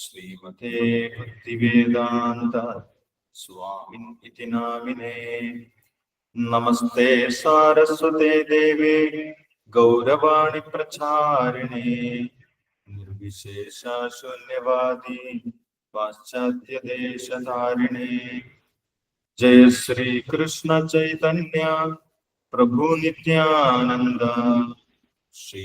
ശ്രീമതേ ഭക്തിവേദാന്ത സ്വാമിൻ ഇതി നാമിനേ നമസ്തേ സാരസ്വതേ ദേവേ ഗൗരവാണി പ്രചാരിണേ നിർവിശേഷ ശൂന്യവാദി പാശ്ചാത്യദേശധാരിണേ ജയ ശ്രീ കൃഷ്ണ ചൈതന്യ പ്രഭു നിത്യാനന്ദ ശ്രീ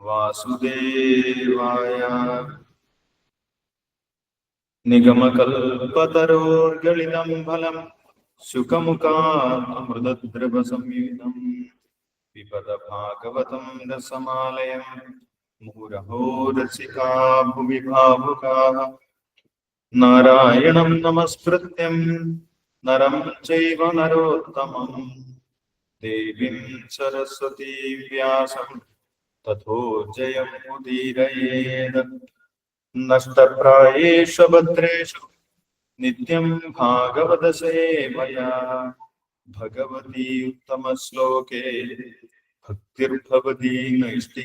വാസുദേവായ. നിഗമകൽപതരോർഗളിതം ഫലം സുഖമുഖാമൃതദ്രവ സംയുതം പിബത ഭാഗവതം രസമാലയം മുഹുരഹോ രസികാ ഭുവി ഭാവുകാः നാരായണം നമസ്കൃത്യം നരം ചൈവ നരോത്തമം. ദേവീം സരസ്വതീ വ്യാസം तथो जयमुदीरयेद नष्टप्रायेषु भद्रेषु नित्यं भागवत मया। भगवती उत्तम उत्तमश्लोके भक्तिर्भवती नैष्टि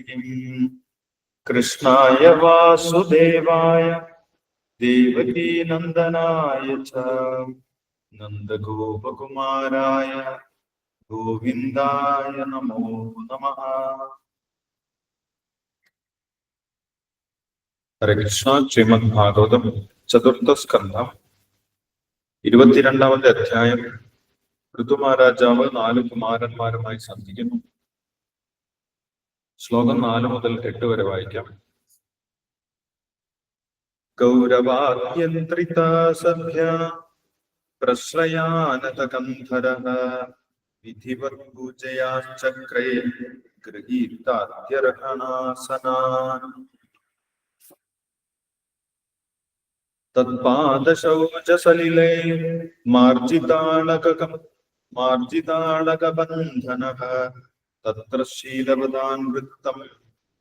कृष्णाय वासुदेवाय, देवकी नंदनाय च। नन्दगोपकुमाराय गोविंदाय नमो नमः। ഹരേ കൃഷ്ണ ശ്രീമദ് ഭാഗവതം ചതുർത്ഥ സ്കന്ധം ഇരുപത്തിരണ്ടാമത്തെ അധ്യായം. ഋതുമഹാരാജാവ് നാല് കുമാരന്മാരുമായി സന്ധിക്കുന്നു. ശ്ലോകം നാല് മുതൽ എട്ട് വരെ വായിക്കാം. ഗൗരവാദ്യന്ത്രിത സഭ്യ പ്രശ്രയാനതകന്ധര വിധിവത് പൂജയാശ്ചക്രേ ഗൃഹീതാദ്യർഹണാസനാൻ തത്പാദശൗചസലിലേ മാർജിതാളകം മാർജിതാളകബന്ധനഃ തത്ര ശീലവതാൻ വൃത്തം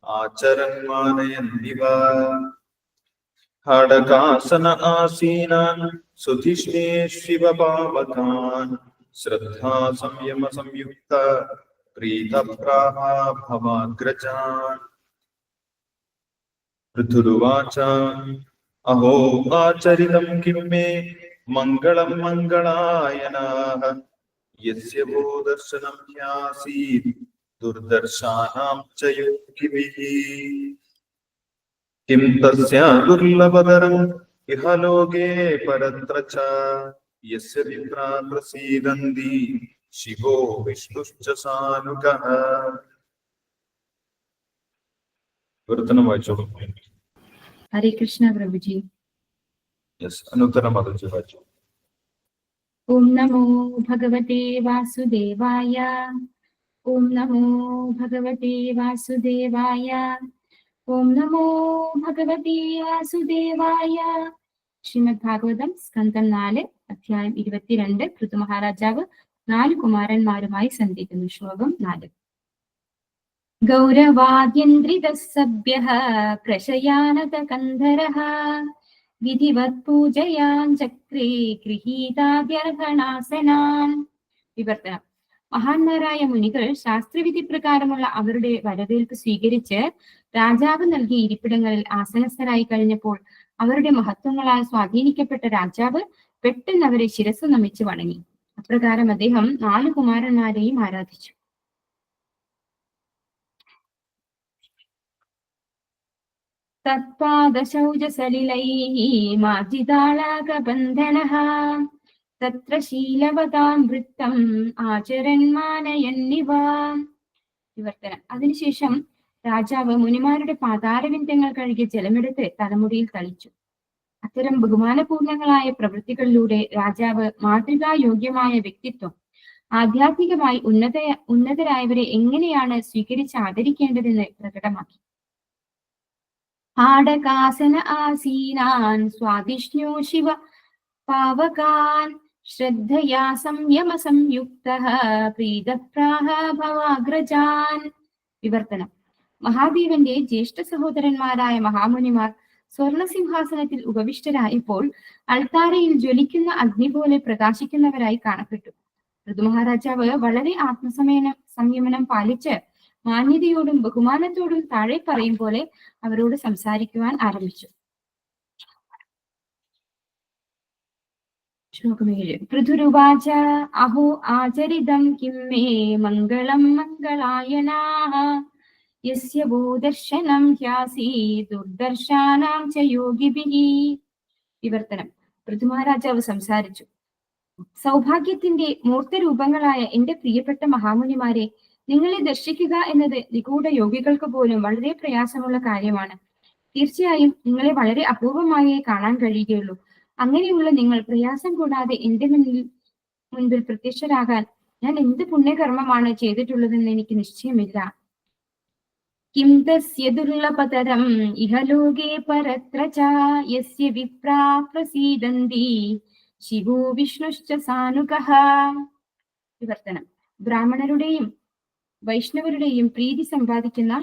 ആചരൻ മാനയന്നിവ ഹടകാസന ആസീനാൻ സുധിഷ്ണേഷിവ പാവകാൻ ശ്രദ്ധാ സംയമ സംയുക്ത പ്രീതപ്രാഹാ ഭവാഗ്രജാൻ പൃഥുരുവാച അഹോ ആചരിതം കിം മേ മംഗളം മംഗളായനാഹ. യസ്യ ഭോ ദർശനം യാസീത് ദുർദർശാനാം ച യോഗിഭിഃ കിം തസ്യ ദുർലഭതരം ഇഹലോകേ പരത്ര ച യസ്യ വിപ്രാ പ്രസീദന്തി ശിവോ വിഷ്ണുശ്ച സാനുകഃ വായിച്ചോളൂ. ഹരേ കൃഷ്ണ പ്രഭുജി ഓം നമോ આગળ വാസുദേവായ ഓം നമോ ભગવતે വാസുദേവായ ഓം നമോ ભગવતે വാസുദേവായ ശ്രീമദ് ഭാഗവതം സ്കന്ധം നാല് അധ്യായം ഇരുപത്തിരണ്ട് ഋതുമഹാരാജാവ് നാല് കുമാരന്മാരുമായി സന്ധിക്കുന്നു ശ്ലോകം നാല്. ഗൗരവാദ്യന്ത്രിതഃ സഭ്യഃ പ്രശയാനത കന്ധരഃ വിധിവത് പൂജയാൻ ചക്രേ ഗൃഹീതാദ്യർഹണാസനാൻ വിവർത്തനം. മഹാന്മാരായ മുനികൾ ശാസ്ത്രവിധി പ്രകാരമുള്ള അവരുടെ വരവേൽപ്പ് സ്വീകരിച്ച് രാജാവ് നൽകിയ ഇരിപ്പിടങ്ങളിൽ ആസനസ്ഥരായി കഴിഞ്ഞപ്പോൾ അവരുടെ മഹത്വങ്ങളാൽ സ്വാധീനിക്കപ്പെട്ട രാജാവ് പെട്ടെന്ന് അവരെ ശിരസ് നമിച്ച് വണങ്ങി. അപ്രകാരം അദ്ദേഹം നാല് കുമാരന്മാരെയും ആരാധിച്ചു. തത്പാദശൗചസലിലൈः മാർജിതാളാകബന്ധനഃ തത്ര ശീലവതാം വൃത്തം ആചരൻ മാനയന്നിവ വിവർത്തനം. അതിനുശേഷം രാജാവ് മുനിമാരുടെ പാതാരവിന്ദങ്ങൾ കഴുകിയ ജലമെടുത്ത് തലമുടിയിൽ തളിച്ചു. അത്തരം ബഹുമാനപൂർണങ്ങളായ പ്രവൃത്തികളിലൂടെ രാജാവ് മാതൃകായോഗ്യമായ വ്യക്തിത്വം ആധ്യാത്മികമായി ഉന്നത ഉന്നതരായവരെ എങ്ങനെയാണ് സ്വീകരിച്ച് ആദരിക്കേണ്ടതെന്ന് പ്രകടമാക്കി. हाडकासन आसीनान् ശിവ शिव ശ്രദ്ധയാ श्रद्धया संयमसंयुक्तः प्रीतप्राह ഭവാഗ്രജാൻ. വിവർത്തനം. മഹാദേവന്റെ ജ്യേഷ്ഠ സഹോദരന്മാരായ മഹാമുനിമാർ സ്വർണസിംഹാസനത്തിൽ ഉപവിഷ്ടരായപ്പോൾ അൾത്താരയിൽ ജ്വലിക്കുന്ന അഗ്നി പോലെ പ്രകാശിക്കുന്നവരായി കാണപ്പെട്ടു. ഋതുമഹാരാജാവ് വളരെ ആത്മസമയനം സംയമനം പാലിച്ച് മാന്യതയോടും ബഹുമാനത്തോടും താഴെ പറയും പോലെ അവരോട് സംസാരിക്കുവാൻ ആരംഭിച്ചു. പൃഥുരുവാച അഹോ ആചരിതം കിം മേ മംഗളം മംഗളായനാः യസ്യ ദർശനം ഹ്യാസി ദുർദർശാനാം ച യോഗിഭി. വിവർത്തനം. പൃഥുമഹാരാജാവ് സംസാരിച്ചു. സൗഭാഗ്യത്തിന്റെ മൂർത്തരൂപങ്ങളായ എന്റെ പ്രിയപ്പെട്ട മഹാമുനിമാരെ നിങ്ങളെ ദർശിക്കുക എന്നത് നിഗൂഢ യോഗികൾക്ക് പോലും വളരെ പ്രയാസമുള്ള കാര്യമാണ്. തീർച്ചയായും നിങ്ങളെ വളരെ അപൂർവമായേ കാണാൻ കഴിയുകയുള്ളൂ. അങ്ങനെയുള്ള നിങ്ങൾ പ്രയാസം കൂടാതെ എന്റെ മുന്നിൽ മുൻപിൽ പ്രത്യക്ഷരാകാൻ ഞാൻ എന്ത് പുണ്യകർമ്മമാണ് ചെയ്തിട്ടുള്ളതെന്ന് എനിക്ക് നിശ്ചയമില്ല. ഇഹലോകേ പരത്ര യസ്യ ശിവോ വിഷ്ണുശ്ച സാനുകഹ വിവർത്തനം. ബ്രാഹ്മണരുടെയും വൈഷ്ണവരുടെയും പ്രീതി സമ്പാദിക്കുന്ന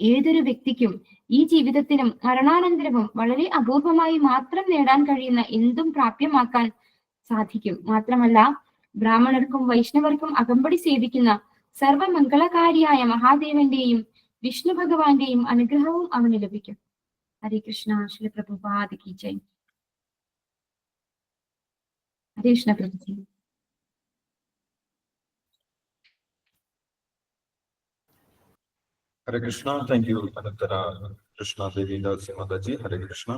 ഏതൊരു വ്യക്തിക്കും ഈ ജീവിതത്തിനും മരണാനന്തരവും വളരെ അപൂർവമായി മാത്രം നേടാൻ കഴിയുന്ന എന്തും പ്രാപ്യമാക്കാൻ സാധിക്കും. മാത്രമല്ല ബ്രാഹ്മണർക്കും വൈഷ്ണവർക്കും അകമ്പടി സേവിക്കുന്ന സർവമംഗളകാരിയായ മഹാദേവന്റെയും വിഷ്ണു ഭഗവാന്റെയും അനുഗ്രഹവും അവന് ലഭിക്കും. ഹരേ കൃഷ്ണ ശ്രീ പ്രഭുപാദ് കി ജയ്. ഹരേ കൃഷ്ണ പ്രഭുജി. ഹരേ കൃഷ്ണ താങ്ക് യു അനന്തര കൃഷ്ണ ദേവി നരസിംഹദജി ഹരേ കൃഷ്ണ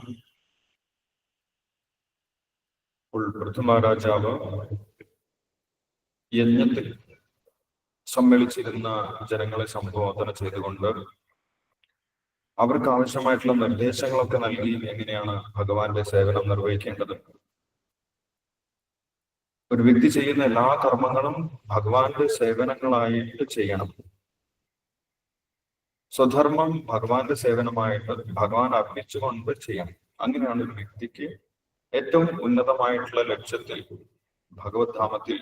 പ്രഥമ രാജാവ് യജ്ഞത്തിൽ സമ്മേളിച്ചിരുന്ന ജനങ്ങളെ സംബോധന ചെയ്തുകൊണ്ട് അവർക്ക് ആവശ്യമായിട്ടുള്ള നിർദ്ദേശങ്ങളൊക്കെ നൽകി എങ്ങനെയാണ് ഭഗവാന്റെ സേവനം നിർവഹിക്കേണ്ടത്. ഒരു വ്യക്തി ചെയ്യുന്ന എല്ലാ കർമ്മങ്ങളും ഭഗവാന്റെ സേവനങ്ങളായിട്ട് ചെയ്യണം. സ്വധർമ്മം ഭഗവാന്റെ സേവനമായിട്ട് ഭഗവാൻ അർപ്പിച്ചുകൊണ്ട് ചെയ്യണം. അങ്ങനെയാണ് ഒരു വ്യക്തിക്ക് ഏറ്റവും ഉന്നതമായിട്ടുള്ള ലക്ഷ്യത്തിൽ ഭഗവത് ധാമത്തിൽ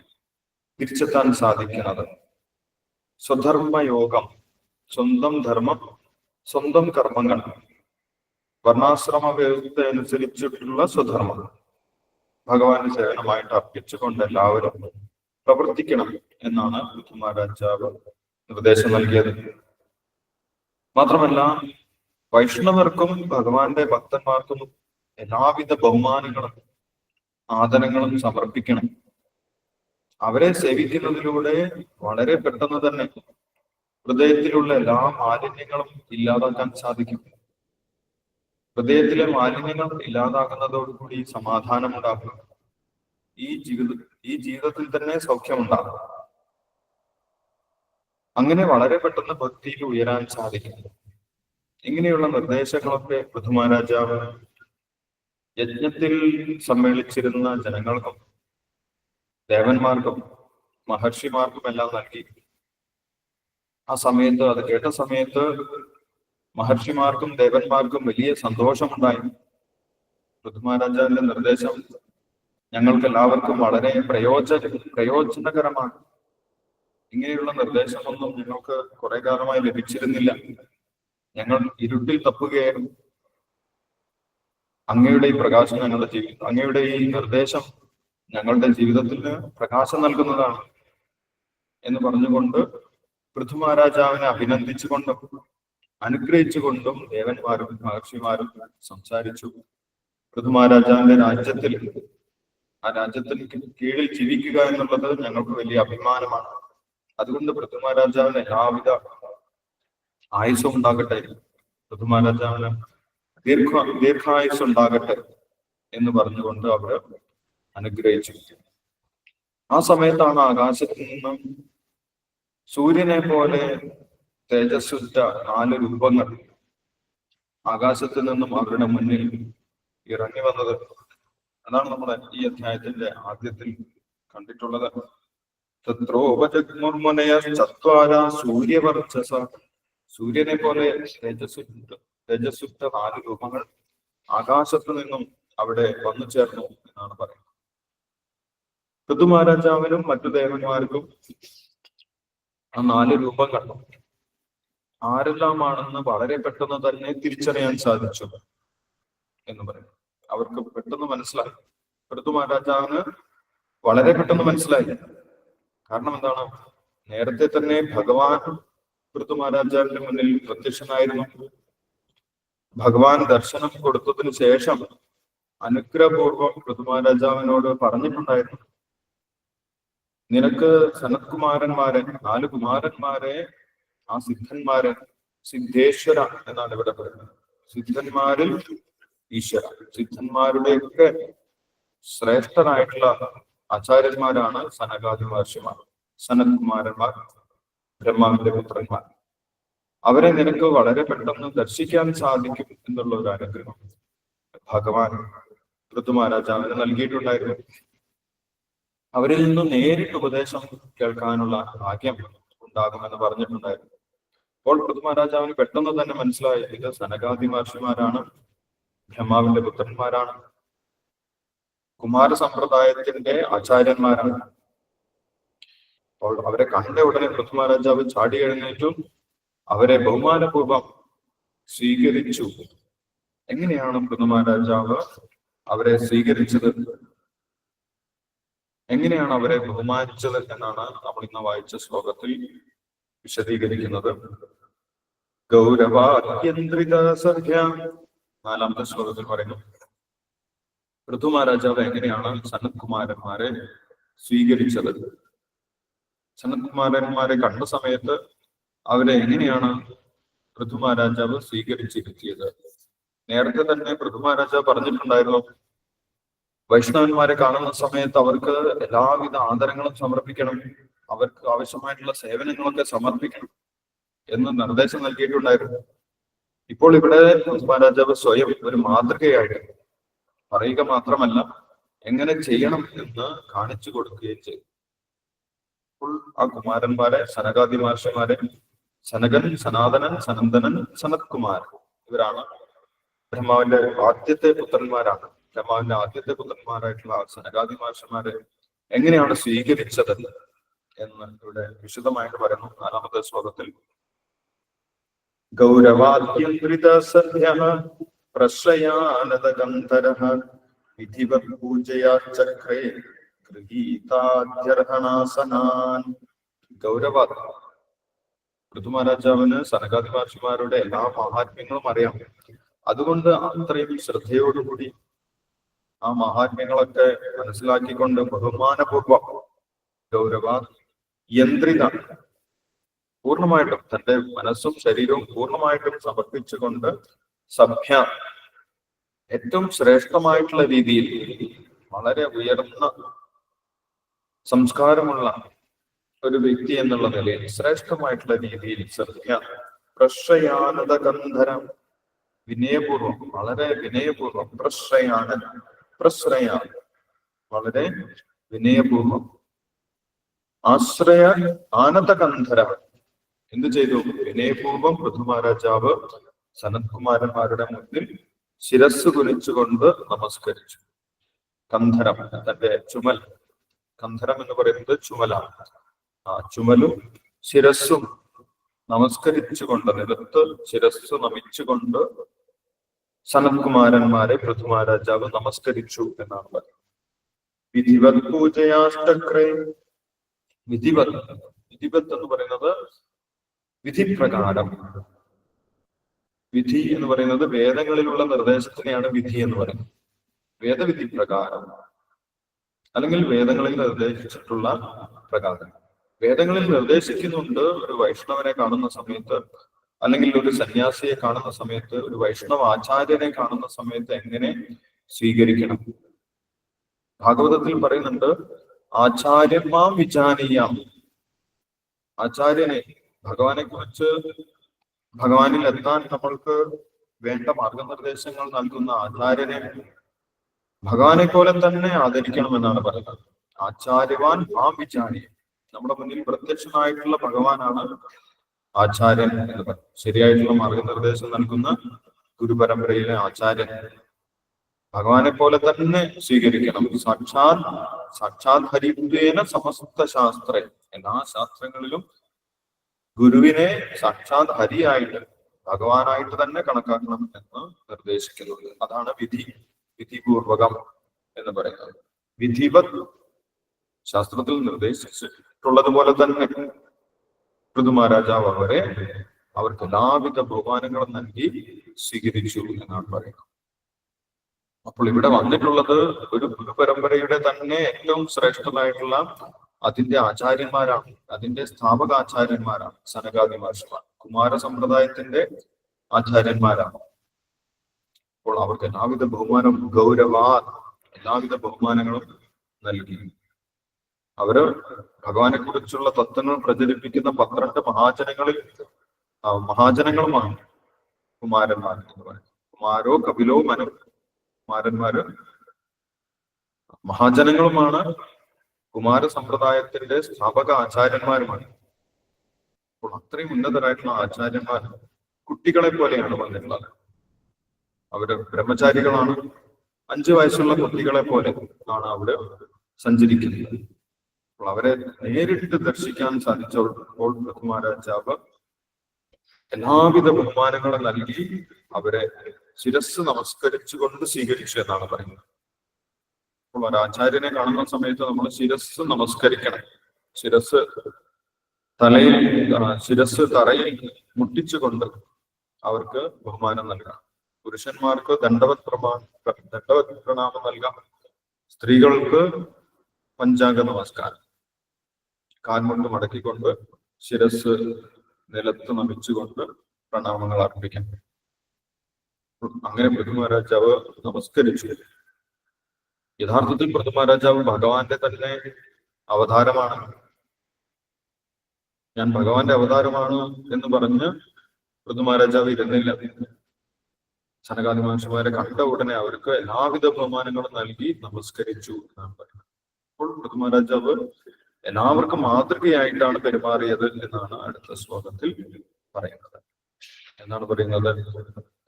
തിരിച്ചെത്താൻ സാധിക്കുന്നത്. സ്വധർമ്മയോഗം സ്വന്തം ധർമ്മം സ്വന്തം കർമ്മങ്ങൾ വർണാശ്രമ വ്യവസ്ഥ അനുസരിച്ചിട്ടുള്ള സ്വധർമ്മം ഭഗവാന്റെ സേവനമായിട്ട് അർപ്പിച്ചുകൊണ്ട് എല്ലാവരും പ്രവർത്തിക്കണം എന്നാണ് ബുദ്ധിമാരാജാവ് നിർദ്ദേശം നൽകിയത്. മാത്രമല്ല വൈഷ്ണവർക്കും ഭഗവാന്റെ ഭക്തന്മാർക്കും എല്ലാവിധ ബഹുമാനങ്ങളും ആദരങ്ങളും സമർപ്പിക്കണം. അവരെ സേവിക്കുന്നതിലൂടെ വളരെ പെട്ടെന്ന് തന്നെ ഹൃദയത്തിലുള്ള എല്ലാ മാലിന്യങ്ങളും ഇല്ലാതാക്കാൻ സാധിക്കും. ഹൃദയത്തിലെ മാലിന്യങ്ങൾ ഇല്ലാതാകുന്നതോടുകൂടി സമാധാനം ഉണ്ടാകും ഈ ജീവിത ഈ ജീവിതത്തിൽ തന്നെ സൗഖ്യമുണ്ടാകും. അങ്ങനെ വളരെ പെട്ടെന്ന് ഭക്തിയിൽ ഉയരാൻ സാധിക്കും ഇങ്ങനെയുള്ള നിർദ്ദേശങ്ങളൊക്കെ പൃഥുമാരാജാവ് യജ്ഞത്തിൽ സമ്മേളിച്ചിരുന്ന ജനങ്ങൾക്കും ദേവന്മാർക്കും മഹർഷിമാർക്കും എല്ലാം നൽകി. ആ സമയത്ത് അത് കേട്ട സമയത്ത് മഹർഷിമാർക്കും ദേവന്മാർക്കും വലിയ സന്തോഷമുണ്ടായി. പൃഥുമാരാജാവിന്റെ നിർദ്ദേശം ഞങ്ങൾക്ക് എല്ലാവർക്കും വളരെ പ്രയോജന പ്രയോജനകരമാണ്. ഇങ്ങനെയുള്ള നിർദ്ദേശമൊന്നും ഞങ്ങൾക്ക് കുറെ കാലമായി ലഭിച്ചിരുന്നില്ല. ഞങ്ങൾ ഇരുട്ടിൽ തപ്പുകയായിരുന്നു. അങ്ങയുടെ ഈ പ്രകാശം ഞങ്ങളുടെ ജീവിതം അങ്ങയുടെ ഈ നിർദ്ദേശം ഞങ്ങളുടെ ജീവിതത്തിന് പ്രകാശം നൽകുന്നതാണ് എന്ന് പറഞ്ഞുകൊണ്ട് പൃഥ്വിമഹാരാജാവിനെ അഭിനന്ദിച്ചുകൊണ്ടും അനുഗ്രഹിച്ചുകൊണ്ടും ദേവന്മാരും മഹർഷിമാരും സംസാരിച്ചു. പൃഥ്വിമഹാരാജാവിന്റെ രാജ്യത്തിൽ ആ രാജ്യത്തിന് കീഴിൽ ജീവിക്കുക എന്നുള്ളത് ഞങ്ങൾക്ക് വലിയ അഭിമാനമാണ്. അതുകൊണ്ട് പൃഥ്വിമഹാരാജാവിന് എല്ലാവിധ ആയുസ് ഉണ്ടാകട്ടെ. പൃഥ്വിമഹാരാജാവിന് ദീർഘ ദീർഘായുസ് ഉണ്ടാകട്ടെ എന്ന് പറഞ്ഞുകൊണ്ട് അവർ അനുഗ്രഹിച്ചു ആ സമയത്താണ് ആകാശത്ത് നിന്നും സൂര്യനെ പോലെ തേജസ്സുറ്റ നാല് രൂപങ്ങൾ ആകാശത്ത് നിന്നും അവരുടെ മുന്നിൽ ഇറങ്ങി വന്നത്. അതാണ് നമ്മുടെ ഈ അധ്യായത്തിന്റെ ആദ്യത്തിൽ കണ്ടിട്ടുള്ളത്. തത്രോപജഗ്മുർമുനയ ചത്വാര സൂര്യവർച്ചസ. സൂര്യനെ പോലെ തേജസ് രജസുറ്റ നാല് രൂപങ്ങൾ ആകാശത്ത് നിന്നും അവിടെ വന്നു ചേർന്നു എന്നാണ് പറയുന്നത്. ഋതുമഹാരാജാവിനും മറ്റു ദേവന്മാർക്കും ആ നാല് രൂപം കണ്ടു. ആരെല്ലാമാണെന്ന് വളരെ പെട്ടെന്ന് തന്നെ തിരിച്ചറിയാൻ സാധിച്ചു എന്ന് പറയും അവർക്ക് പെട്ടെന്ന് മനസ്സിലായി. ഋതുമഹാരാജാവിന് വളരെ പെട്ടെന്ന് മനസ്സിലായി. കാരണം എന്താണ്? നേരത്തെ തന്നെ ഭഗവാൻ ഋതു മഹാരാജാവിന്റെ മുന്നിൽ പ്രത്യക്ഷനായിരുന്നു. ഭഗവാൻ ദർശനം കൊടുത്തതിന് ശേഷം അനുഗ്രഹപൂർവം ഋതു മഹാരാജാവിനോട് പറഞ്ഞിട്ടുണ്ടായിരുന്നു. നിനക്ക് സനത്കുമാരന്മാരെ നാല് കുമാരന്മാരെ ആ സിദ്ധന്മാരെ സിദ്ധേശ്വര എന്നാണ് ഇവിടെ പറയുന്നത്. സിദ്ധന്മാരിൽ ഈശ്വര. സിദ്ധന്മാരുടെയൊക്കെ ശ്രേഷ്ഠരായിട്ടുള്ള ആചാര്യന്മാരാണ് സനകാദി മഹർഷിമാർ സനത്കുമാരന്മാർ ബ്രഹ്മാവിന്റെ പുത്രന്മാർ. അവരെ നിനക്ക് വളരെ പെട്ടെന്ന് ദർശിക്കാൻ സാധിക്കും എന്നുള്ള ഒരു അനുഗ്രഹം ഭഗവാൻ ഋതു മഹാരാജാവിന് നൽകിയിട്ടുണ്ടായിരുന്നു. അവരിൽ നിന്ന് നേരിട്ട് ഉപദേശം കേൾക്കാനുള്ള ഭാഗ്യം ഉണ്ടാകുമെന്ന് പറഞ്ഞിട്ടുണ്ടായിരുന്നു. അപ്പോൾ ഋതു മഹാരാജാവിന് പെട്ടെന്ന് തന്നെ മനസ്സിലായി ഇത് സനകാദി മഹർഷിമാരാണ് ബ്രഹ്മാവിന്റെ പുത്രന്മാരാണ്. കുമാര സമ്പ്രദായത്തിന്റെ ആചാര്യന്മാരാണ്. അപ്പോൾ അവരെ കണ്ട ഉടനെ പൃഥ്വരാജാവ് ചാടി എഴുന്നേറ്റും. അവരെ ബഹുമാനപൂർവം സ്വീകരിച്ചു. എങ്ങനെയാണ് പൃഥ്വരാജാവ് അവരെ സ്വീകരിച്ചത്? എങ്ങനെയാണ് അവരെ ബഹുമാനിച്ചത് എന്നാണ് നമ്മൾ ഇന്ന് വായിച്ച ശ്ലോകത്തിൽ വിശദീകരിക്കുന്നത്. ഗൗരവാദ്യന്ത്രിത സഖ്യ നാലാമത്തെ ശ്ലോകത്തിൽ പറയുന്നു. ഋതു മഹാരാജാവ് എങ്ങനെയാണ് സനത്കുമാരന്മാരെ സ്വീകരിച്ചത്? സനത്കുമാരന്മാരെ കണ്ട സമയത്ത് അവരെ എങ്ങനെയാണ് പൃഥുമഹാരാജാവ് മഹാരാജാവ് സ്വീകരിച്ചിരുത്തിയത്? നേരത്തെ തന്നെ പൃഥുമഹാരാജാവ് മഹാരാജാവ് പറഞ്ഞിട്ടുണ്ടായിരുന്നു വൈഷ്ണവന്മാരെ കാണുന്ന സമയത്ത് അവർക്ക് എല്ലാവിധ ആദരങ്ങളും സമർപ്പിക്കണം അവർക്ക് ആവശ്യമായിട്ടുള്ള സേവനങ്ങളൊക്കെ സമർപ്പിക്കണം എന്ന് നിർദ്ദേശം നൽകിയിട്ടുണ്ടായിരുന്നു. ഇപ്പോൾ ഇവിടെ മഹാരാജാവ് സ്വയം ഒരു മാതൃകയായിട്ട് പറയുക മാത്രമല്ല എങ്ങനെ ചെയ്യണം എന്ന് കാണിച്ചു കൊടുക്കുകയും ചെയ്തു. അപ്പോൾ ആ കുമാരന്മാരെ സനകാദി മഹർഷിമാരെ സനകൻ സനാതനൻ സനന്ദനൻ സനത് കുമാർ ഇവരാണ് ബ്രഹ്മാവിന്റെ ആദ്യത്തെ പുത്രന്മാരാണ്. ബ്രഹ്മാവിന്റെ ആദ്യത്തെ പുത്രന്മാരായിട്ടുള്ള സനകാദി മഹർഷിമാരെ എങ്ങനെയാണ് സ്വീകരിച്ചത് എന്ന് ഇവിടെ വിശദമായിട്ട് പറയുന്നു നാലാമത്തെ ശ്ലോകത്തിൽ. സദ്യ പൂജയാ ചക്രേ ഗൃഹീതാധ്യർഹണാസനാൻ ഗൗരവ ഋതുമഹാരാജാവിന് സനകാദി മഹർഷിമാരുടെ എല്ലാ മഹാത്മ്യങ്ങളും അറിയാം. അതുകൊണ്ട് അത്രയും ശ്രദ്ധയോടുകൂടി ആ മഹാത്മ്യങ്ങളൊക്കെ മനസ്സിലാക്കിക്കൊണ്ട് ബഹുമാനപൂർവം ഗൗരവ യന്ത്രിത പൂർണമായിട്ടും തന്റെ മനസ്സും ശരീരവും പൂർണമായിട്ടും സമർപ്പിച്ചുകൊണ്ട് സഭ്യ ഏറ്റവും ശ്രേഷ്ഠമായിട്ടുള്ള രീതിയിൽ വളരെ ഉയർന്ന സംസ്കാരമുള്ള ഒരു വ്യക്തി എന്നുള്ള നിലയിൽ ശ്രേഷ്ഠമായിട്ടുള്ള രീതിയിൽ സഭ്യ പ്രശ്രയാനത ഗന്ധരം വിനയപൂർവം വളരെ വിനയപൂർവം പ്രശ്രയാന പ്രശ്രയ വളരെ വിനയപൂർവം ആശ്രയ ആനന്ദകന്ധര എന്ത് ചെയ്തു? വിനയപൂർവം പൃഥ്വമഹാരാജാവ് സനത്കുമാരന്മാരുടെ മുന്നിൽ ശിരസ് കുനിച്ചുകൊണ്ട് നമസ്കരിച്ചു. കന്ധരം തന്റെ ചുമൽ. കന്ധരം എന്ന് പറയുന്നത് ചുമലാണ്. ആ ചുമലും ശിരസ്സും നമസ്കരിച്ചുകൊണ്ട് നിലത്ത് ശിരസ് നമിച്ചുകൊണ്ട് സനത്കുമാരന്മാരെ പൃഥ്വമഹാരാജാവ് നമസ്കരിച്ചു എന്നാണ് പറയുന്നത്. വിധിവത് പൂജയാഷ്ടക്രേ വിധിവത് വിധിവത് എന്ന് പറയുന്നത് വിധിപ്രകാരം. വിധി എന്ന് പറയുന്നത് വേദങ്ങളിലുള്ള നിർദ്ദേശത്തിനെയാണ് വിധി എന്ന് പറയുന്നത്. വേദവിധി പ്രകാരം അല്ലെങ്കിൽ വേദങ്ങളിൽ നിർദ്ദേശിച്ചിട്ടുള്ള പ്രകാരം. വേദങ്ങളിൽ നിർദ്ദേശിക്കുന്നുണ്ട് ഒരു വൈഷ്ണവനെ കാണുന്ന സമയത്ത് അല്ലെങ്കിൽ ഒരു സന്യാസിയെ കാണുന്ന സമയത്ത് ഒരു വൈഷ്ണവ ആചാര്യനെ കാണുന്ന സമയത്ത് എങ്ങനെ സ്വീകരിക്കണം? ഭാഗവതത്തിൽ പറയുന്നുണ്ട് ആചാര്യന്മാം വിചാനീയാം. ആചാര്യനെ ഭഗവാനെ കുറിച്ച് ഭഗവാനിൽ എത്താൻ നമ്മൾക്ക് വേണ്ട മാർഗനിർദ്ദേശങ്ങൾ നൽകുന്ന ആചാര്യനെ ഭഗവാനെ പോലെ തന്നെ ആദരിക്കണമെന്നാണ് പറയുന്നത്. ആചാര്യവാൻ ആ വിചാരി. നമ്മുടെ മുന്നിൽ പ്രത്യക്ഷനായിട്ടുള്ള ഭഗവാനാണ് ആചാര്യൻ എന്ന് പറയുന്നത് ശരിയായിട്ടുള്ള മാർഗനിർദ്ദേശം നൽകുന്ന ഗുരുപരമ്പരയിലെ ആചാര്യൻ. ഭഗവാനെ പോലെ തന്നെ സ്വീകരിക്കണം. സാക്ഷാത് സാക്ഷാത് ഹരിത്വേന സമസ്ത ശാസ്ത്ര. എല്ലാ ശാസ്ത്രങ്ങളിലും ഗുരുവിനെ സാക്ഷാത് ഹരിയായിട്ട് ഭഗവാനായിട്ട് തന്നെ കണക്കാക്കണം എന്ന് നിർദ്ദേശിക്കുന്നുണ്ട്. അതാണ് വിധി വിധിപൂർവകം എന്ന് പറയുന്നത്. വിധിവത് ശാസ്ത്രത്തിൽ നിർദ്ദേശിച്ചിട്ടുള്ളതുപോലെ തന്നെ പൃഥു മഹാരാജാവ് അവരെ അവർക്ക് എല്ലാവിധ ബഹുമാനങ്ങളും നൽകി സ്വീകരിച്ചു എന്നാണ് പറയുന്നത്. അപ്പോൾ ഇവിടെ വന്നിട്ടുള്ളത് ഒരു ഗുരുപരമ്പരയുടെ തന്നെ ഏറ്റവും ശ്രേഷ്ഠമായിട്ടുള്ള അതിന്റെ ആചാര്യന്മാരാണ്. അതിന്റെ സ്ഥാപക ആചാര്യന്മാരാണ് സനകാദി മഹർഷിമാർ കുമാര സമ്പ്രദായത്തിന്റെ ആചാര്യന്മാരാണ്. അപ്പോൾ അവർക്ക് എല്ലാവിധ ബഹുമാനം ഗൗരവാ എല്ലാവിധ ബഹുമാനങ്ങളും നൽകി. അവർ ഭഗവാനെ കുറിച്ചുള്ള തത്വങ്ങൾ പ്രചരിപ്പിക്കുന്ന പന്ത്രണ്ട് മഹാജനങ്ങളിൽ മഹാജനങ്ങളുമാണ് കുമാരന്മാർ എന്ന് പറയുന്നത്. കുമാരോ കപിലോ മനോ കുമാരന്മാര് മഹാജനങ്ങളുമാണ് കുമാര സമ്പ്രദായത്തിന്റെ സ്ഥാപക ആചാര്യന്മാരുമാണ്. അപ്പോൾ അത്രയും ഉന്നതരായിട്ടുള്ള ആചാര്യന്മാർ കുട്ടികളെ പോലെയാണ് വന്നിട്ടുള്ളത്. അവർ ബ്രഹ്മചാരികളാണ്. അഞ്ചു വയസ്സുള്ള കുട്ടികളെ പോലെ ആണ് അവിടെ സഞ്ചരിക്കുന്നത്. അപ്പോൾ അവരെ നേരിട്ട് ദർശിക്കാൻ സാധിച്ചപ്പോൾ ബഹുമാരാജാവ് എല്ലാവിധ ബഹുമാനങ്ങളും നൽകി അവരെ ശിരസ് നമസ്കരിച്ചുകൊണ്ട് സ്വീകരിച്ചു എന്നാണ് പറയുന്നത്. ഒരു ആചാര്യനെ കാണുന്ന സമയത്ത് നമ്മൾ ശിരസ് നമസ്കരിക്കണം. ശിരസ് തലയിൽ ശിരസ് തറയിൽ മുട്ടിച്ചുകൊണ്ട് അവർക്ക് ബഹുമാനം നൽകാം. പുരുഷന്മാർക്ക് ദണ്ഡവത് പ്രമാ ദണ്ഡവത് പ്രണാമം നൽകാം. സ്ത്രീകൾക്ക് പഞ്ചാംഗ നമസ്കാരം. കാൽമുണ്ട് മടക്കിക്കൊണ്ട് ശിരസ് നിലത്ത് നമിച്ചുകൊണ്ട് പ്രണാമങ്ങൾ അർപ്പിക്കാം അങ്ങനെ പൃഥ്വിമഹാരാജാവ് നമസ്കരിച്ചു. യഥാർത്ഥത്തിൽ പൃഥ്വിമഹാരാജാവ് ഭഗവാന്റെ തന്നെ അവതാരമാണ്. ഞാൻ ഭഗവാന്റെ അവതാരമാണ് എന്ന് പറഞ്ഞ് പൃഥ്വിമഹാരാജാവ് ഇരുന്നില്ല. സനകാദി മഹർഷിമാരെ കണ്ട ഉടനെ അവർക്ക് എല്ലാവിധ ബഹുമാനങ്ങളും നൽകി നമസ്കരിച്ചു എന്നാണ് പറയുന്നത്. അപ്പോൾ പൃഥ്വിമഹാരാജാവ് എല്ലാവർക്കും മാതൃകയായിട്ടാണ് പെരുമാറിയത് എന്നാണ് അടുത്ത ശ്ലോകത്തിൽ പറയുന്നത്. എന്നാണ് പറയുന്നത്?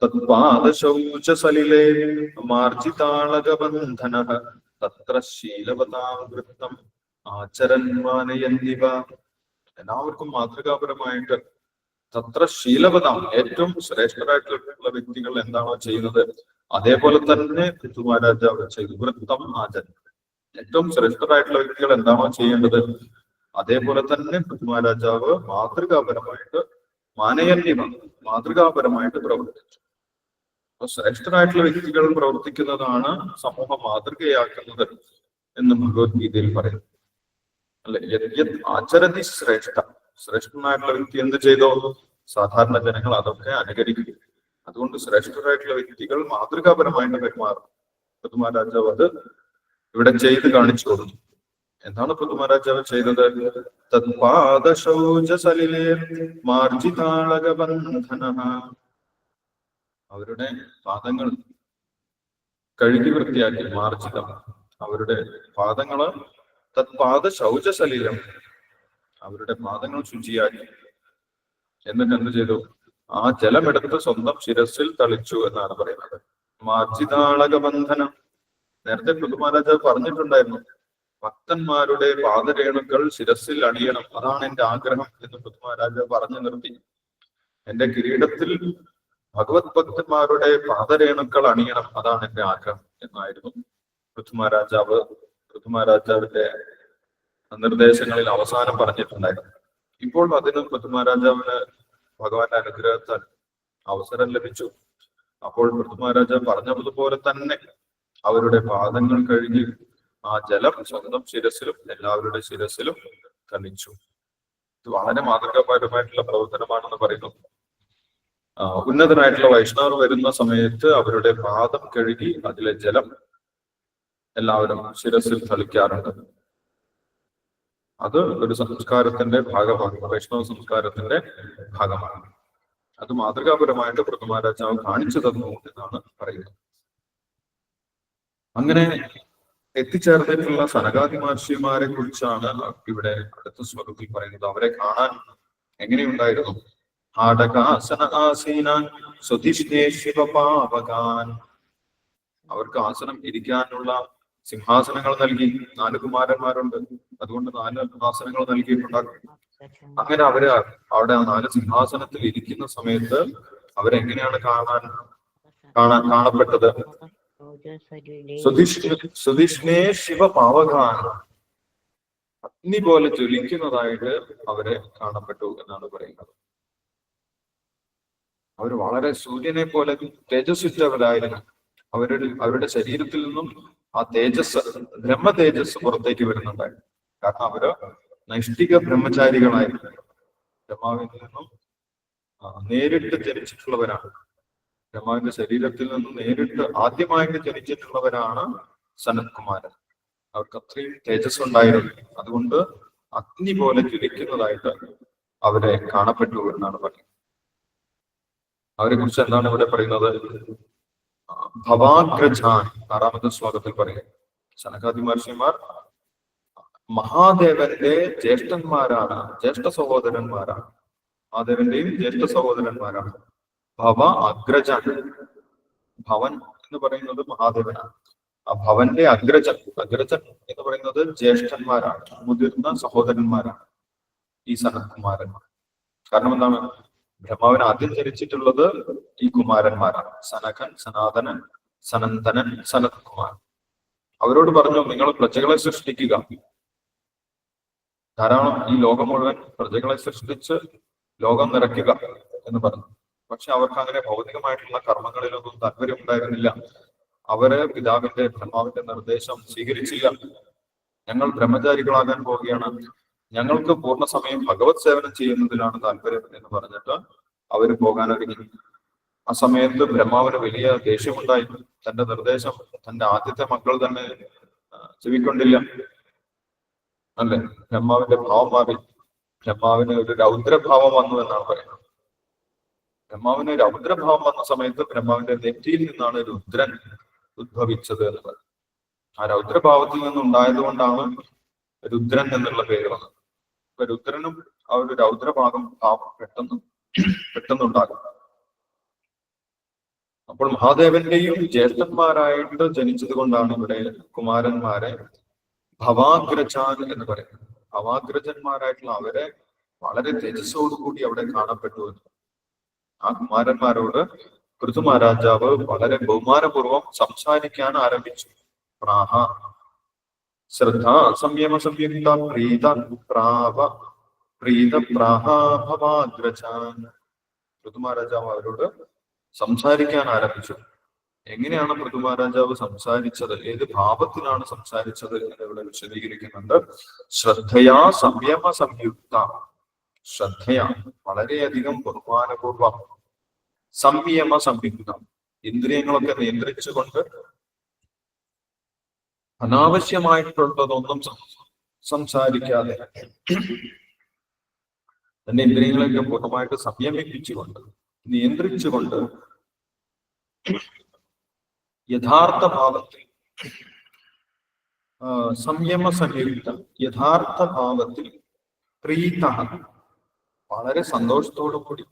തത്പാദശൗചസലിലേ മാർജിതാളകബന്ധന തത്ര ശീലവതാം വൃത്തം ആചരൻ മാനയന്നിവ എല്ലാവർക്കും മാതൃകാപരമായിട്ട് തത്ര ശീലവതാം ഏറ്റവും ശ്രേഷ്ഠരായിട്ടുള്ള വ്യക്തികൾ എന്താണോ ചെയ്യുന്നത്? അതേപോലെ തന്നെ പിതുമാരാജാവ് ചെയ്തു വൃത്തം ആചരൻ ഏറ്റവും ശ്രേഷ്ഠരായിട്ടുള്ള വ്യക്തികൾ എന്താണോ ചെയ്യേണ്ടത്? അതേപോലെ തന്നെ പിതുമാരാജാവ് മാതൃകാപരമായിട്ട് മാനയന്യമ മാതൃകാപരമായിട്ട് പ്രവർത്തിച്ചു. ശ്രേഷ്ഠരായിട്ടുള്ള വ്യക്തികൾ പ്രവർത്തിക്കുന്നതാണ് സമൂഹം മാതൃകയാക്കുന്നത് എന്ന് ഭഗവത്ഗീതയിൽ പറയുന്നു അല്ലെ? യദ്യത് ആചരതി ശ്രേഷ്ഠ. ശ്രേഷ്ഠനായിട്ടുള്ള വ്യക്തി എന്ത് ചെയ്തോ സാധാരണ ജനങ്ങൾ അതൊക്കെ അനുകരിക്കും. അതുകൊണ്ട് ശ്രേഷ്ഠരായിട്ടുള്ള വ്യക്തികൾ മാതൃകാപരമായിട്ട് പെരുമാറും. പൃഥ്വരാജാവ് അത് ഇവിടെ ചെയ്ത് കാണിച്ചു കൊടുത്തു. എന്താണ് പൃഥ്വരാജാവ് ചെയ്തത്? തത്പാദശൗചസലിലേ മാർജിതാളകബന്ധന അവരുടെ പാദങ്ങൾ കഴുകി വൃത്തിയാക്കി മാർജിതം അവരുടെ പാദങ്ങൾ തത്പാദ ശൗചസലീലം അവരുടെ പാദങ്ങൾ ശുചിയാക്കി. എന്നിട്ട് എന്ത് ചെയ്തു? ആ ജലമെടുത്ത് സ്വന്തം ശിരസിൽ തളിച്ചു എന്നാണ് പറയുന്നത്. മാർജിതാളക ബന്ധനം. നേരത്തെ പൃഥ്വിമഹാരാജാവ് പറഞ്ഞിട്ടുണ്ടായിരുന്നു. ഭക്തന്മാരുടെ പാദരേണുക്കൾ ശിരസിൽ അണിയണം. അതാണ് എന്റെ ആഗ്രഹം എന്ന് പുതുമാരാജ പറഞ്ഞു നിർത്തി. എന്റെ കിരീടത്തിൽ ഭഗവത് ഭക്തന്മാരുടെ പാദരേണുക്കൾ അണിയണം. അതാണ് എന്റെ ആഗ്രഹം എന്നായിരുന്നു. പൃഥ്വരാജാവ് പൃഥ്വരാജാവിന്റെ നിർദ്ദേശങ്ങളിൽ അവസാനം പറഞ്ഞിട്ടുണ്ടായിരുന്നു. ഇപ്പോൾ അതിന് പൃഥ്വരാജാവിന് ഭഗവാന്റെ അനുഗ്രഹത്താൽ അവസരം ലഭിച്ചു. അപ്പോൾ പൃഥ്വിമഹാരാജാവ് പറഞ്ഞതുപോലെ തന്നെ അവരുടെ പാദങ്ങൾ കഴുകി ആ ജലം സ്വന്തം ശിരസിലും എല്ലാവരുടെ ശിരസിലും തളിച്ചു ഇത് വളരെ മാതൃകാപരമായിട്ടുള്ള പ്രവർത്തനമാണെന്ന് പറയുന്നു. ഉന്നതനായിട്ടുള്ള വൈഷ്ണവർ വരുന്ന സമയത്ത് അവരുടെ പാദം കഴുകി അതിലെ ജലം എല്ലാവരും ശിരസിൽ തളിക്കാറുണ്ട്. അത് ഒരു സംസ്കാരത്തിന്റെ ഭാഗമാണ് വൈഷ്ണവ സംസ്കാരത്തിന്റെ ഭാഗമാണ്. അത് മാതൃകാപരമായിട്ട് പ്രഥമാരാജാവ് കാണിച്ചു തന്നു എന്നാണ് പറയുന്നത്. അങ്ങനെ എത്തിച്ചേർന്നിട്ടുള്ള സനകാതി മഹർഷിമാരെ കുറിച്ചാണ് ഇവിടെ അടുത്ത ശ്ലോകത്തിൽ പറയുന്നത്. അവരെ കാണാൻ എങ്ങനെയുണ്ടായിരുന്നു? ആടകാസന ആസീന സ്വധിഷ്ഠേ ശിവപാവകാൻ. അവർക്ക് ആസനം ഇരിക്കാനുള്ള സിംഹാസനങ്ങൾ നൽകി. നാല് കുമാരന്മാരുണ്ട്. അതുകൊണ്ട് നാല് ആസനങ്ങൾ നൽകിയിട്ടുണ്ടാകും. അങ്ങനെ അവർ അവിടെ ആ നാല് സിംഹാസനത്തിൽ ഇരിക്കുന്ന സമയത്ത് അവരെങ്ങനെയാണ് കാണാൻ കാണാൻ കാണപ്പെട്ടത്? സുധിഷ്ണു ശിവപാവകാൻ. അഗ്നി പോലെ ജ്വലിക്കുന്നതായിട്ട് അവരെ കാണപ്പെട്ടു എന്നാണ് പറയുന്നത്. അവർ വളരെ സൂര്യനെ പോലെ തേജസ്സുറ്റവരായിരുന്നു. അവരുടെ അവരുടെ ശരീരത്തിൽ നിന്നും ആ തേജസ് ബ്രഹ്മ തേജസ് പുറത്തേക്ക് വരുന്നുണ്ടായിരുന്നു കാരണം അവർ നൈഷ്ഠിക ബ്രഹ്മചാരികളായിരുന്നു. ബ്രഹ്മാവിൽ നിന്നും നേരിട്ട് ജനിച്ചിട്ടുള്ളവരാണ്. ബ്രഹ്മാവിന്റെ ശരീരത്തിൽ നിന്നും നേരിട്ട് ആദ്യമായിട്ട് ജനിച്ചിട്ടുള്ളവരാണ് സനത്കുമാരൻ. അവർക്ക് അത്രയും തേജസ് ഉണ്ടായിരുന്നു അതുകൊണ്ട് അഗ്നി പോലെ ജ്വലിക്കുന്നതായിട്ട് അവരെ കാണപ്പെട്ടു എന്നാണ് പറയുന്നത്. അവരെ കുറിച്ച് എന്താണ് ഇവിടെ പറയുന്നത്? ഭവാഗ്രജാൻ ആറാമത്തെ ശ്ലോകത്തിൽ പറയും സനകാദി മഹർഷിമാർ മഹാദേവന്റെ ജ്യേഷ്ഠന്മാരാണ് ജ്യേഷ്ഠ സഹോദരന്മാരാണ്. മഹാദേവന്റെയും ജ്യേഷ്ഠ സഹോദരന്മാരാണ്. ഭവ അഗ്രജൻ. ഭവൻ എന്ന് പറയുന്നത് മഹാദേവനാണ്. ആ ഭവന്റെ അഗ്രജൻ അഗ്രജൻ എന്ന് പറയുന്നത് ജ്യേഷ്ഠന്മാരാണ് മുതിർന്ന സഹോദരന്മാരാണ് ഈ സനത്കുമാരന്മാർ. കാരണം എന്താണ്? ബ്രഹ്മാവിന് ആദ്യം ജനിച്ചിട്ടുള്ളത് ഈ കുമാരന്മാരാണ്. സനകൻ സനാതനൻ സനന്ദനൻ സനത് കുമാർ അവരോട് പറഞ്ഞു നിങ്ങൾ പ്രജകളെ സൃഷ്ടിക്കുക. ധാരാളം ഈ ലോകം മുഴുവൻ പ്രജകളെ സൃഷ്ടിച്ച് ലോകം നിറയ്ക്കുക എന്ന് പറഞ്ഞു. പക്ഷെ അവർക്ക് അങ്ങനെ ഭൗതികമായിട്ടുള്ള കർമ്മങ്ങളിലൊന്നും താല്പര്യം ഉണ്ടായിരുന്നില്ല. അവർ പിതാവിന്റെ ബ്രഹ്മാവിന്റെ നിർദ്ദേശം സ്വീകരിച്ചില്ല. ഞങ്ങൾ ബ്രഹ്മചാരികളാകാൻ പോവുകയാണ്. ഞങ്ങൾക്ക് പൂർണ സമയം ഭഗവത് സേവനം ചെയ്യുന്നതിലാണ് താല്പര്യം എന്ന് പറഞ്ഞിട്ട് അവർ പോകാനൊരുങ്ങി. ആ സമയത്ത് ബ്രഹ്മാവിന് വലിയ ദേഷ്യമുണ്ടായി. തന്റെ നിർദ്ദേശം തന്റെ ആദ്യത്തെ മക്കൾ തന്നെ ചെവിക്കൊണ്ടില്ല. അല്ലെ? ബ്രഹ്മാവിന്റെ ഭാവം മാറി. ബ്രഹ്മാവിന് ഒരു രൗദ്രഭാവം വന്നു എന്നാണ് പറയുന്നത്. ബ്രഹ്മാവിന് രൗദ്രഭാവം വന്ന സമയത്ത് ബ്രഹ്മാവിന്റെ നെറ്റിയിൽ നിന്നാണ് രുദ്രൻ ഉദ്ഭവിച്ചത് എന്ന് പറയുന്നത്. ആ രൗദ്രഭാവത്തിൽ നിന്നുണ്ടായത് കൊണ്ടാണ് രുദ്രൻ എന്നുള്ള പേര് വന്നത്. അപ്പൊ രുദ്രനും ആ ഒരു രൗദ്രഭാഗം ഭാവം പെട്ടെന്ന് പെട്ടെന്നുണ്ടാകും. അപ്പോൾ മഹാദേവന്റെയും ജ്യേഷ്ഠന്മാരായിട്ട് ജനിച്ചത് കൊണ്ടാണ് ഇവിടെ കുമാരന്മാരെ ഭവാഗ്രജാൻ എന്ന് പറയുന്നത്. ഭവാഗ്രജന്മാരായിട്ടുള്ള അവരെ വളരെ തേജസ്സോടുകൂടി അവിടെ കാണപ്പെട്ടു ആ കുമാരന്മാരോട് പൃഥുമഹാരാജാവ് വളരെ ബഹുമാനപൂർവം സംസാരിക്കാൻ ആരംഭിച്ചു. പ്രാഹ ശ്രദ്ധ സംയമ സംയുക്ത പ്രീത പ്രാവ പ്രീത പ്രാഹാഭവാദ്രചാൻ പൃഥുമാരാജാവ് അവരോട് സംസാരിക്കാൻ ആരംഭിച്ചു. എങ്ങനെയാണ് പൃഥുമാരാജാവ് സംസാരിച്ചത്? ഏത് ഭാവത്തിലാണ് സംസാരിച്ചത് എന്ന് ഇവിടെ വിശദീകരിക്കുന്നുണ്ട്. ശ്രദ്ധയാ സംയമ സംയുക്ത ശ്രദ്ധയാ വളരെയധികം ബഹുമാനപൂർവം സംയമ സംയുക്തം ഇന്ദ്രിയങ്ങളൊക്കെ നിയന്ത്രിച്ചുകൊണ്ട് അനാവശ്യമായിട്ടുള്ളതൊന്നും സംസാരിക്കാതെ തന്റെ ഇന്ദ്രിയങ്ങളെയൊക്കെ പൂർണമായിട്ട് സംയമിപ്പിച്ചുകൊണ്ട് നിയന്ത്രിച്ചുകൊണ്ട് യഥാർത്ഥ ഭാവത്തിൽ സംയമ സംയുക്ത യഥാർത്ഥ ഭാവത്തിൽ പ്രീത. വളരെ സന്തോഷത്തോടു കൂടി.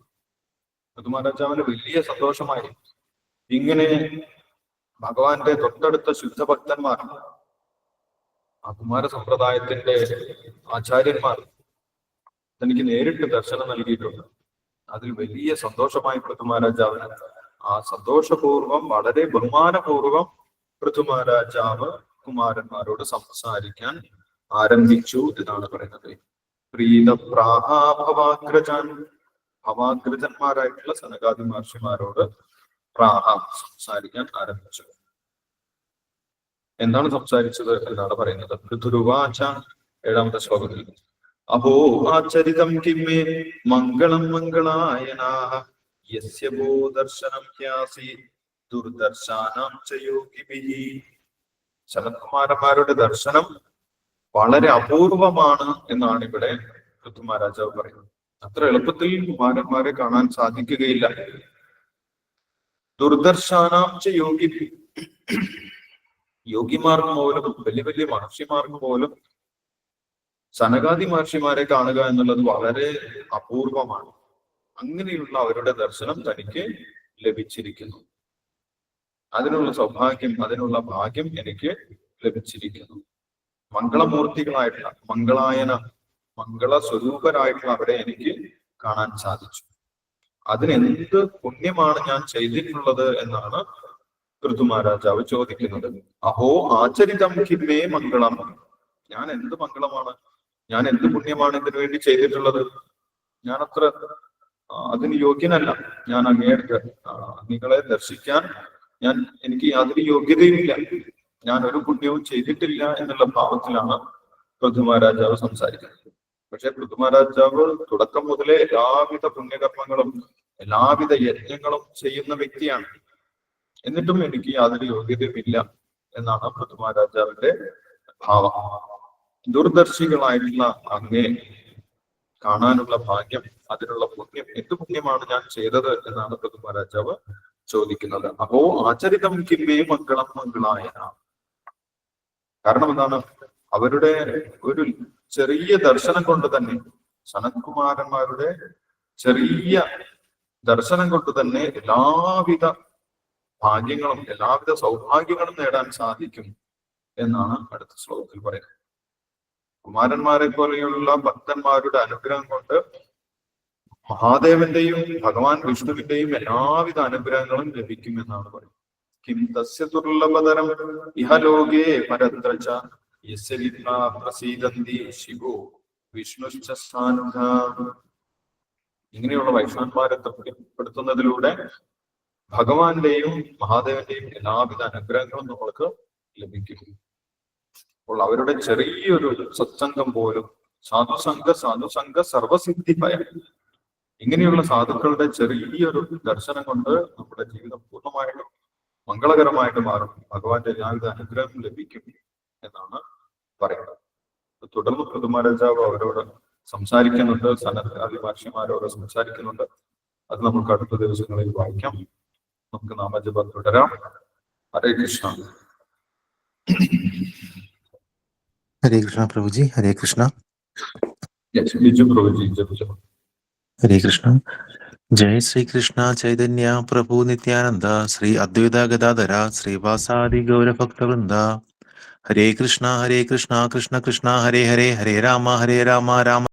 ഋതുമഹാരാജാവിന് വലിയ സന്തോഷമായിരുന്നു ഇങ്ങനെ ഭഗവാന്റെ തൊട്ടടുത്ത ശുദ്ധഭക്തന്മാർ ആ കുമാര സമ്പ്രദായത്തിന്റെ ആചാര്യന്മാർ തനിക്ക് നേരിട്ട് ദർശനം നൽകിയിട്ടുണ്ട്. അതിൽ വലിയ സന്തോഷമായി പൃഥുമഹാരാജാവിന് ആ സന്തോഷപൂർവം വളരെ ബഹുമാനപൂർവം പൃഥുമഹാരാജാവ് കുമാരന്മാരോട് സംസാരിക്കാൻ ആരംഭിച്ചു എന്നാണ് പറയുന്നത്. പ്രീത പ്രാഹാഭവാഗ്രജൻ ഭവാഗ്രജന്മാരായിട്ടുള്ള സനകാദി മഹർഷിമാരോട് പ്രാഹ സംസാരിക്കാൻ ആരംഭിച്ചു. എന്താണ് സംസാരിച്ചത് എന്നാണ് പറയുന്നത്. ധ്രുവാച ഏഴാമത്തെ ശ്ലോകത്തിൽ. അഹോ ആചരിതം കിമ്മേ മംഗളം മംഗളായനാഹ. യസ്യ ദർശനം ക്യാസി ദുർദർശാനാം ച യോഗിഭിഹി ശരത്കുമാരന്മാരുടെ ദർശനം വളരെ അപൂർവമാണ് എന്നാണ് ഇവിടെ പൃഥ്വിമഹാരാജാവ് പറയുന്നത്. അത്ര എളുപ്പത്തിൽ കുമാരന്മാരെ കാണാൻ സാധിക്കുകയില്ല. ദുർദർശാനാം ച യോഗി യോഗിമാർക്ക് പോലും വലിയ വലിയ മഹർഷിമാർക്ക് പോലും സനകാദി മഹർഷിമാരെ കാണുക എന്നുള്ളത് വളരെ അപൂർവമാണ്. അങ്ങനെയുള്ള അവരുടെ ദർശനം തനിക്ക് ലഭിച്ചിരിക്കുന്നു. അതിനുള്ള സൗഭാഗ്യം അതിനുള്ള ഭാഗ്യം എനിക്ക് ലഭിച്ചിരിക്കുന്നു. മംഗളമൂർത്തികളായിട്ടുള്ള മംഗളായന മംഗള സ്വരൂപരായിട്ടുള്ള അവരെ എനിക്ക് കാണാൻ സാധിച്ചു. അതിനെന്ത് പുണ്യമാണ് ഞാൻ ചെയ്തിട്ടുള്ളത് എന്നാണ് ഋതുമാരാജാവ് ചോദിക്കുന്നത് അഹോ ആചരിതം കിമേ മംഗളം. ഞാൻ എന്ത് മംഗളമാണ്? ഞാൻ എന്ത് പുണ്യമാണ് ഇതിനു വേണ്ടി ചെയ്തിട്ടുള്ളത്? ഞാൻ അത്ര അതിന് യോഗ്യനല്ല. ഞാൻ ആ, നിങ്ങളെ ദർശിക്കാൻ ഞാൻ എനിക്ക് അതിന് യോഗ്യതയുമില്ല ഞാൻ ഒരു പുണ്യവും ചെയ്തിട്ടില്ല എന്നുള്ള ഭാവത്തിലാണ് പൃഥ്വിമഹാരാജാവ് സംസാരിക്കുന്നത്. പക്ഷെ പൃഥ്വിമഹാരാജാവ് തുടക്കം മുതലേ എല്ലാവിധ പുണ്യകർമ്മങ്ങളും എല്ലാവിധ യജ്ഞങ്ങളും ചെയ്യുന്ന വ്യക്തിയാണ്. എന്നിട്ടും എനിക്ക് യാതൊരു യോഗ്യതയുമില്ല എന്നാണ് പൃഥ്വിമഹാരാജാവിന്റെ ഭാവം. ദൂരദർശികളായിട്ടുള്ള അങ്ങേ കാണാനുള്ള ഭാഗ്യം അതിനുള്ള പുണ്യം എന്ത് പുണ്യമാണ് ഞാൻ ചെയ്തത് എന്നാണ് പൃഥ്വിമഹാരാജാവ് ചോദിക്കുന്നത്. അപ്പോ ആചരിതം കിമ്മേ മംഗളം മംഗളായ. കാരണം എന്താണ് അവരുടെ ഒരു ചെറിയ ദർശനം കൊണ്ട് തന്നെ സനത്കുമാരന്മാരുടെ ചെറിയ ദർശനം കൊണ്ട് തന്നെ എല്ലാവിധ ഭാഗ്യങ്ങളും എല്ലാവിധ സൗഭാഗ്യങ്ങളും നേടാൻ സാധിക്കും എന്നാണ് അടുത്ത ശ്ലോകത്തിൽ പറയുന്നത്. കുമാരന്മാരെ പോലെയുള്ള ഭക്തന്മാരുടെ അനുഗ്രഹം കൊണ്ട് മഹാദേവന്റെയും ഭഗവാൻ വിഷ്ണുവിന്റെയും എല്ലാവിധ അനുഗ്രഹങ്ങളും ലഭിക്കും എന്നാണ് പറയുന്നത്. കിം തസ്യ ദുർലഭതരം ഇഹലോകേ പരദ്രച യസ്യ പ്രസീദന്തി ശിവോ വിഷ്ണുശ്ച സാനുഘ ഇങ്ങനെയുള്ള വൈഷ്ണവന്മാരെ തൃപ്തിപ്പെടുത്തുന്നതിലൂടെ ഭഗവാന്റെയും മഹാദേവന്റെയും എല്ലാവിധ അനുഗ്രഹങ്ങളും നമ്മൾക്ക് ലഭിക്കും. അപ്പോൾ അവരുടെ ചെറിയൊരു സത്സംഗം പോലും സാധുസംഘ സാധുസംഘ സർവസിദ്ധി ഭയം ഇങ്ങനെയുള്ള സാധുക്കളുടെ ചെറിയൊരു ദർശനം കൊണ്ട് നമ്മുടെ ജീവിതം പൂർണമായിട്ടും മംഗളകരമായിട്ട് മാറും. ഭഗവാന്റെ എല്ലാവിധ അനുഗ്രഹം ലഭിക്കും എന്നാണ് പറയുന്നത്. തുടർന്ന് പൃഥുമാരാജാവ് അവരോട് സംസാരിക്കുന്നുണ്ട്. സനത് ഭാഷ്യമാരോട് സംസാരിക്കുന്നുണ്ട്. അത് നമുക്ക് അടുത്ത ദിവസങ്ങളിൽ വായിക്കാം. നമുക്ക് നാമജപം തുടരാം ഹരേ കൃഷ്ണ. ഹരേ കൃഷ്ണ പ്രഭുജി ഹരേ കൃഷ്ണ. പ്രഭുജി ഹരേ കൃഷ്ണ. ജയ ശ്രീകൃഷ്ണ ചൈതന്യ പ്രഭു നിത്യാനന്ദ ശ്രീ അദ്വൈത ഗതാധര ശ്രീവാസാദി ഗൗരഭക്തവൃന്ദ. ഹരേ കൃഷ്ണ ഹരേ കൃഷ്ണ കൃഷ്ണ കൃഷ്ണ ഹരേ ഹരേ ഹരേ രാമ ഹരേ രാമ രാമ.